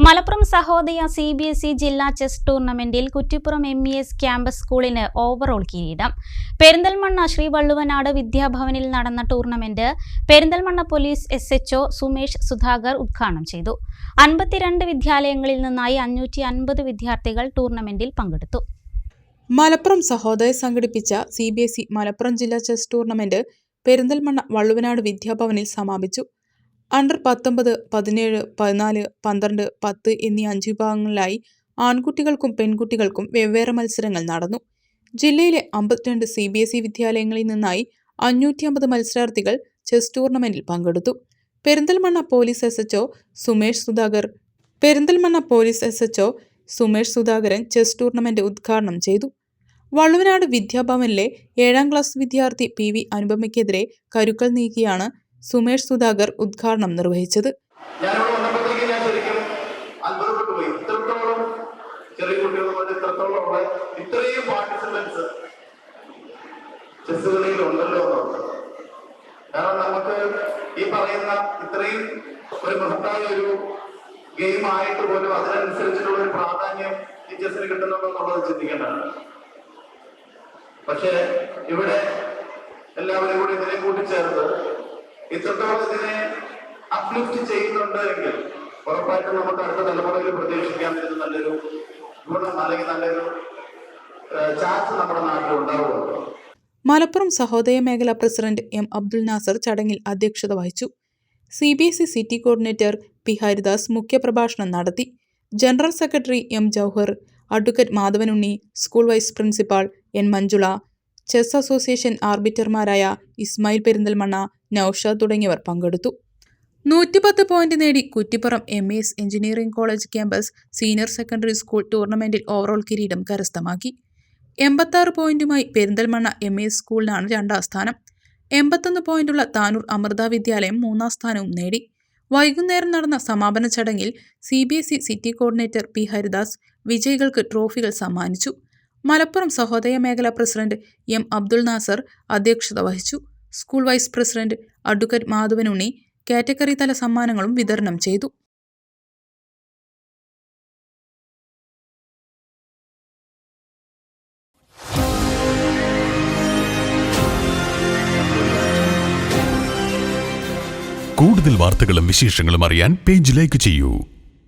Malappuram Sahodaya C B S E ജില്ലാ chess ടൂർണമെന്റിൽ Kuttippuram M E S campus സ്കൂളിന് overall കിരീടം. പെരിന്തൽമണ്ണ ശ്രീ വള്ളുവനാട് വിദ്യാഭവനിൽ നടന്ന tournament Perinthalmanna police S H O Sumesh Sudhakar ഉദ്ഘാടനം ചെയ്തു. അൻപത്തിരണ്ട് വിദ്യാലയങ്ങളിൽ നിന്നായി അഞ്ഞൂറ്റി അൻപത് വിദ്യാർത്ഥികൾ ടൂർണമെന്റിൽ പങ്കെടുത്തു. മലപ്പുറം സഹോദയ സംഘടിപ്പിച്ച C B S E Malappuram ജില്ലാ ചെസ് ടൂർണമെന്റ് പെരിന്തൽമണ്ണ വള്ളുവനാട് വിദ്യാഭവനിൽ സമാപിച്ചു. അണ്ടർ പത്തൊമ്പത് പതിനേഴ് പതിനാല് പന്ത്രണ്ട് പത്ത് എന്നീ അഞ്ച് വിഭാഗങ്ങളിലായി ആൺകുട്ടികൾക്കും പെൺകുട്ടികൾക്കും വെവ്വേറെ മത്സരങ്ങൾ നടന്നു. ജില്ലയിലെ അമ്പത്തിരണ്ട് സി ബി എസ് ഇ വിദ്യാലയങ്ങളിൽ നിന്നായി അഞ്ഞൂറ്റി അമ്പത് മത്സരാർത്ഥികൾ ചെസ് ടൂർണമെന്റിൽ പങ്കെടുത്തു. Perinthalmanna police S H Sumesh Sudhakar Perinthalmanna police S H Sumesh Sudhakaran chess tournament ഉദ്ഘാടനം ചെയ്തു. വള്ളുവനാട് വിദ്യാഭവനിലെ ഏഴാം ക്ലാസ് വിദ്യാർത്ഥി പി വി അനുപമയ്ക്കെതിരെ കരുക്കൾ നീക്കിയാണ് സുമേഷ് സുധാകർ ഉദ്ഘാടനം നിർവഹിച്ചത് പക്ഷേ ഇവിടെ ഇത്രത്തോളം ഇതിനെ അപ്ലിഫ്റ്റ് ചെയ്യുന്നുണ്ട് എങ്കിൽ ഉറപ്പായിട്ടും നമുക്ക് അടുത്ത തലമുറയിൽ പ്രതീക്ഷിക്കാൻ ഇത് നല്ലൊരു ഗുണം അല്ലെങ്കിൽ നല്ലൊരു ചാൻസ് നമ്മുടെ നാട്ടിൽ ഉണ്ടാവുമല്ലോ മലപ്പുറം സഹോദയ മേഖല പ്രസിഡന്റ് എം അബ്ദുൽ നാസർ ചടങ്ങിൽ അധ്യക്ഷത വഹിച്ചു. C B S E city coordinator P Haridas മുഖ്യപ്രഭാഷണം നടത്തി. General secretary M Jouhar advocate Madhavanunni school vice principal N Manjula chess association ആർബിറ്റർമാരായ Ismail Perinthalmanna Naushad തുടങ്ങിയവർ പങ്കെടുത്തു. നൂറ്റിപ്പത്ത് പോയിന്റ് നേടി Kuttippuram M S engineering college campus senior secondary school ടൂർണമെന്റിൽ overall കിരീടം കരസ്ഥമാക്കി. എൺപത്താറ് പോയിന്റുമായി പെരിന്തൽമണ്ണ എം എസ് സ്കൂളിനാണ് രണ്ടാം സ്ഥാനം. എൺപത്തൊന്ന് പോയിന്റുള്ള താനൂർ അമൃത വിദ്യാലയം മൂന്നാം സ്ഥാനവും നേടി. വൈകുന്നേരം നടന്ന സമാപന ചടങ്ങിൽ C B S E city coordinator P Haridas വിജയികൾക്ക് ട്രോഫികൾ സമ്മാനിച്ചു. മലപ്പുറം സഹോദയ മേഖല പ്രസിഡന്റ് എം അബ്ദുൾ നാസർ അധ്യക്ഷത വഹിച്ചു. School vice president advocate Madhavanunni category തല സമ്മാനങ്ങളും വിതരണം ചെയ്തു. കൂടുതൽ വാർത്തകളും വിശേഷങ്ങളും അറിയാൻ പേജ് ലൈക്ക് ചെയ്യൂ.